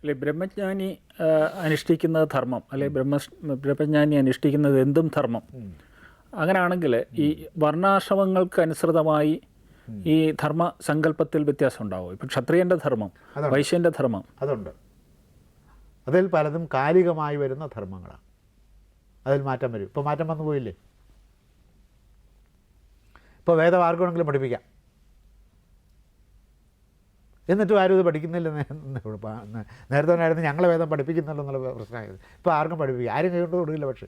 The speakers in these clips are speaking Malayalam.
അല്ലെ ബ്രഹ്മജ്ഞാനി അനുഷ്ഠിക്കുന്ന അനുഷ്ഠിക്കുന്നത് ധർമ്മം അല്ലെ ബ്രഹ്മ ബ്രഹ്മജ്ഞാനി അനുഷ്ഠിക്കുന്നത് എന്തും ധർമ്മം. അങ്ങനെയാണെങ്കിൽ ഈ വർണാശ്രമങ്ങൾക്ക് അനുസൃതമായി ഈ ധർമ്മ സങ്കല്പത്തിൽ വ്യത്യാസം ഉണ്ടാവും ഇപ്പം ക്ഷത്രിയന്റെ ധർമ്മം വൈശ്യന്റെ ധർമ്മം. അതുണ്ട്. അതിൽ പലതും കാലികമായി വരുന്ന ധർമ്മങ്ങളാണ്. അതിൽ മാറ്റം വരും. ഇപ്പോൾ മാറ്റം വന്നു പോയില്ലേ? ഇപ്പോൾ വേദം പഠിപ്പിക്കാം. എന്നിട്ടും ആരും ഇത് പഠിക്കുന്നില്ല നേരത്തെ ആയിരുന്നു ഞങ്ങളെ വേദം പഠിപ്പിക്കുന്നില്ല എന്നുള്ള പ്രശ്നമായത്. ഇപ്പോൾ ആർക്കും പഠിപ്പിക്കും. ആരും കൈകൊണ്ട് കൊടുക്കില്ല പക്ഷേ.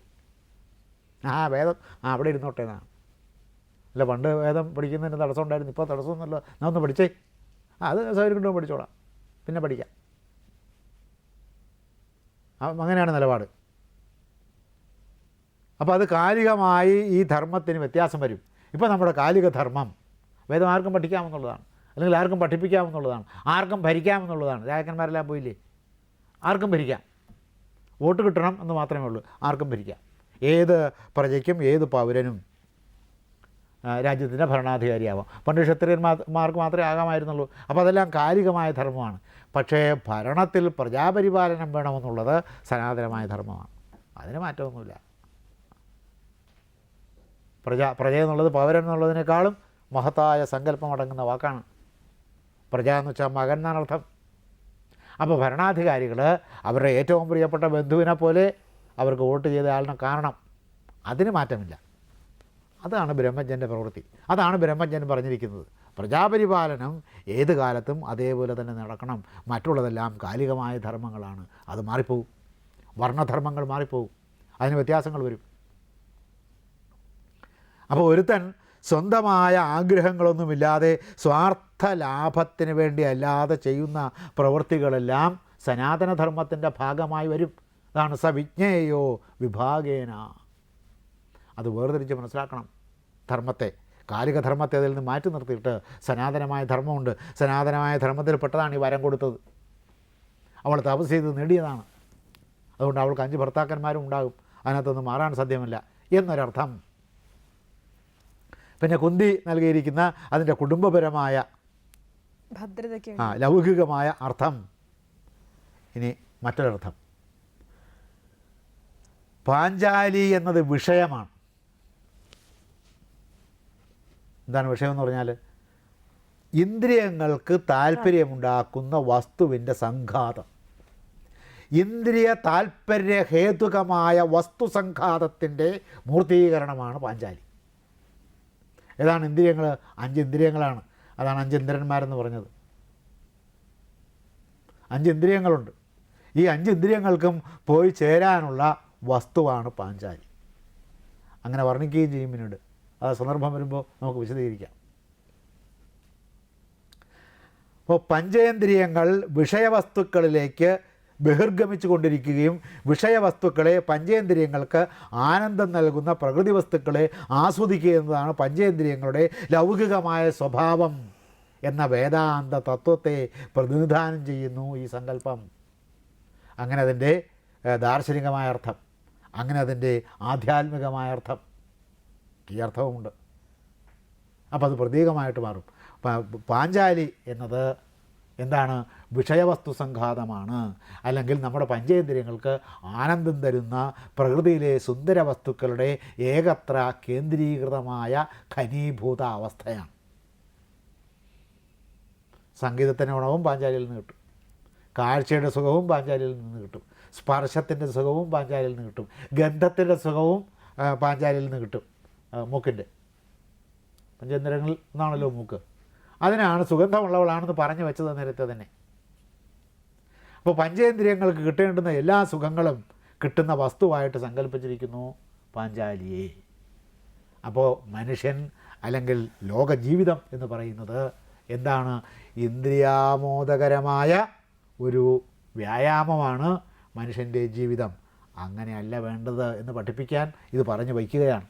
ആ വേദം ആ അവിടെ ഇരുന്നോട്ടെ എന്നാണ് അല്ല പണ്ട് വേദം പഠിക്കുന്നതിന് തടസ്സം ഉണ്ടായിരുന്നു. ഇപ്പോൾ തടസ്സമൊന്നുമല്ല. ഞാൻ ഒന്ന് പഠിച്ചേ. അത് സൗകര്യം കൊണ്ടുപോയി പഠിച്ചോളാം. പിന്നെ പഠിക്കാം. അങ്ങനെയാണ് നിലപാട്. അപ്പോൾ അത് കാലികമായി ഈ ധർമ്മത്തിന് വ്യത്യാസം വരും. ഇപ്പോൾ നമ്മുടെ കാലിക ധർമ്മം വേദം ആർക്കും പഠിക്കാമെന്നുള്ളതാണ്. അല്ലെങ്കിൽ ആർക്കും പഠിപ്പിക്കാമെന്നുള്ളതാണ് ആർക്കും ഭരിക്കാമെന്നുള്ളതാണ്. രാജാക്കന്മാരെല്ലാം പോയില്ലേ? ആർക്കും ഭരിക്കാം. വോട്ട് കിട്ടണം എന്ന് മാത്രമേ ഉള്ളൂ. ആർക്കും ഭരിക്കാം. ഏത് പ്രജയ്ക്കും ഏത് പൗരനും രാജ്യത്തിന്റെ ഭരണാധികാരിയാവാം. പണ്ട് ക്ഷത്രിയന്മാർക്ക് മാത്രമേ ആകാമായിരുന്നുള്ളൂ. അപ്പോൾ അതെല്ലാം കാലികമായ ധർമ്മമാണ്. പക്ഷേ ഭരണത്തിൽ പ്രജാപരിപാലനം വേണമെന്നുള്ളത് സനാതനമായ ധർമ്മമാണ്. അതിന് മാറ്റമൊന്നുമില്ല. പ്രജ പ്രജ എന്നുള്ളത് പൗരൻ എന്നുള്ളതിനേക്കാളും മഹത്തായ സങ്കല്പമടങ്ങുന്ന വാക്കാണ്. പ്രജ എന്ന് വെച്ചാൽ മകൻ എന്നാണ് അർത്ഥം. അപ്പോൾ ഭരണാധികാരികൾ അവരുടെ ഏറ്റവും പ്രിയപ്പെട്ട ബന്ധുവിനെ പോലെ അവർക്ക് വോട്ട് ചെയ്ത ആളിനെ കാരണം അതിന് മാറ്റമില്ല. അതാണ് ബ്രഹ്മജ്ഞന്റെ പ്രവൃത്തി. അതാണ് ബ്രഹ്മജ്ഞൻ പറഞ്ഞിരിക്കുന്നത്. പ്രജാപരിപാലനം ഏത് കാലത്തും അതേപോലെ തന്നെ നടക്കണം. മറ്റുള്ളതെല്ലാം കാലികമായ ധർമ്മങ്ങളാണ്. അത് മാറിപ്പോവും. വർണധർമ്മങ്ങൾ മാറിപ്പോവും. അതിന് വ്യത്യാസങ്ങൾ വരും. അപ്പോൾ ഒരുത്തൻ സ്വന്തമായ ആഗ്രഹങ്ങളൊന്നുമില്ലാതെ സ്വാർത്ഥ ലാഭത്തിന് വേണ്ടി അല്ലാതെ ചെയ്യുന്ന പ്രവൃത്തികളെല്ലാം സനാതനധർമ്മത്തിന്റെ ഭാഗമായി വരും. അതാണ് സവിജ്ഞേയോ വിഭാഗേന. അത് വേർതിരിച്ച് മനസ്സിലാക്കണം. ധർമ്മത്തെ കാലിക ധർമ്മത്തെ അതിൽ നിന്ന് മാറ്റി നിർത്തിയിട്ട് സനാതനമായ ധർമ്മമുണ്ട്. സനാതനമായ ധർമ്മത്തിൽപ്പെട്ടതാണ് ഈ വരം കൊടുത്തത്. അവൾ തപസ് ചെയ്ത് നേടിയതാണ്. അതുകൊണ്ട് അവൾക്ക് അഞ്ച് ഭർത്താക്കന്മാരും ഉണ്ടാകും. അതിനകത്തൊന്നും മാറാൻ സാധ്യമല്ല. എന്നൊരർത്ഥം. പിന്നെ കുന്തി നൽകിയിരിക്കുന്ന അതിന്റെ കുടുംബപരമായ ഭദ്രതയ്ക്ക് ആ ലൗകികമായ അർത്ഥം. ഇനി മറ്റൊരർത്ഥം. പാഞ്ചാലി എന്നത് വിഷയമാണ്. എന്താണ് വിഷയം എന്ന് പറഞ്ഞാൽ ഇന്ദ്രിയങ്ങൾക്ക് താല്പര്യമുണ്ടാക്കുന്ന വസ്തുവിന്റെ സംഘാതം. ഇന്ദ്രിയ താല്പര്യഹേതുകമായ വസ്തുസംഘാതത്തിന്റെ വസ്തു സംഘാതത്തിന്റെ മൂർത്തീകരണമാണ് പാഞ്ചാലി. ഏതാണ് ഇന്ദ്രിയങ്ങൾ അഞ്ച് ഇന്ദ്രിയങ്ങളാണ്. അതാണ് അഞ്ച് ഇന്ദ്രന്മാരെന്ന് പറഞ്ഞത്. അഞ്ച് ഇന്ദ്രിയങ്ങളുണ്ട്. ഈ അഞ്ച് ഇന്ദ്രിയങ്ങൾക്കും പോയി ചേരാനുള്ള വസ്തുവാണ് പാഞ്ചാലി. അങ്ങനെ വർണിക്കുകയും ചെയ്യും പിന്നീട്. അത് സന്ദർഭം വരുമ്പോൾ നമുക്ക് വിശദീകരിക്കാം. അപ്പോൾ പഞ്ചേന്ദ്രിയങ്ങൾ വിഷയവസ്തുക്കളിലേക്ക് ബഹിർഗമിച്ചു കൊണ്ടിരിക്കുകയും വിഷയവസ്തുക്കളെ പഞ്ചേന്ദ്രിയങ്ങൾക്ക് ആനന്ദം നൽകുന്ന പ്രകൃതി വസ്തുക്കളെ ആസ്വദിക്കുക എന്നതാണ് പഞ്ചേന്ദ്രിയങ്ങളുടെ ലൗകികമായ സ്വഭാവം എന്ന വേദാന്ത തത്വത്തെ പ്രതിനിധാനം ചെയ്യുന്നു ഈ സങ്കല്പം. അങ്ങനെ അതിന്റെ ദാർശനികമായ അർത്ഥം. അങ്ങനെ അതിന്റെ ആധ്യാത്മികമായ അർത്ഥം. ഈ അർത്ഥവുമുണ്ട്. അപ്പോൾ അത് പ്രതീകമായിട്ട് മാറും. പാഞ്ചാലി എന്നത് എന്താണ്? വിഷയവസ്തു സംഘാതമാണ് അല്ലെങ്കിൽ നമ്മുടെ പഞ്ചേന്ദ്രിയങ്ങൾക്ക് ആനന്ദം തരുന്ന പ്രകൃതിയിലെ സുന്ദര വസ്തുക്കളുടെ ഏകത്ര കേന്ദ്രീകൃതമായ ഘനീഭൂത അവസ്ഥയാണ് സംഗീതത്തിന്റെ ഗുണവും പാഞ്ചാലിയിൽ നിന്ന് കിട്ടും. കാഴ്ചയുടെ സുഖവും പാഞ്ചാലിയിൽ നിന്ന് കിട്ടും. സ്പർശത്തിന്റെ സുഖവും പാഞ്ചാലിയിൽ നിന്ന് കിട്ടും. ഗന്ധത്തിന്റെ സുഖവും പാഞ്ചാലിയിൽ നിന്ന് കിട്ടും. മൂക്കിന്റെ. പഞ്ചേന്ദ്രങ്ങളിൽ നിന്നാണല്ലോ മൂക്ക്. അതിനാണ് സുഗന്ധമുള്ളവളാണെന്ന് പറഞ്ഞു വെച്ചത് നേരത്തെ തന്നെ. അപ്പോൾ പഞ്ചേന്ദ്രിയങ്ങൾക്ക് കിട്ടേണ്ടുന്ന എല്ലാ സുഖങ്ങളും കിട്ടുന്ന വസ്തുവായിട്ട് സങ്കല്പിച്ചിരിക്കുന്നു പാഞ്ചാലിയെ. അപ്പോൾ മനുഷ്യൻ അല്ലെങ്കിൽ ലോകജീവിതം എന്ന് പറയുന്നത് എന്താണ്? ഇന്ദ്രിയാമോദകരമായ ഒരു വ്യായാമമാണ് മനുഷ്യന്റെ ജീവിതം. അങ്ങനെയല്ല വേണ്ടത് എന്ന് പഠിപ്പിക്കാൻ ഇത് പറഞ്ഞു വയ്ക്കുകയാണ്.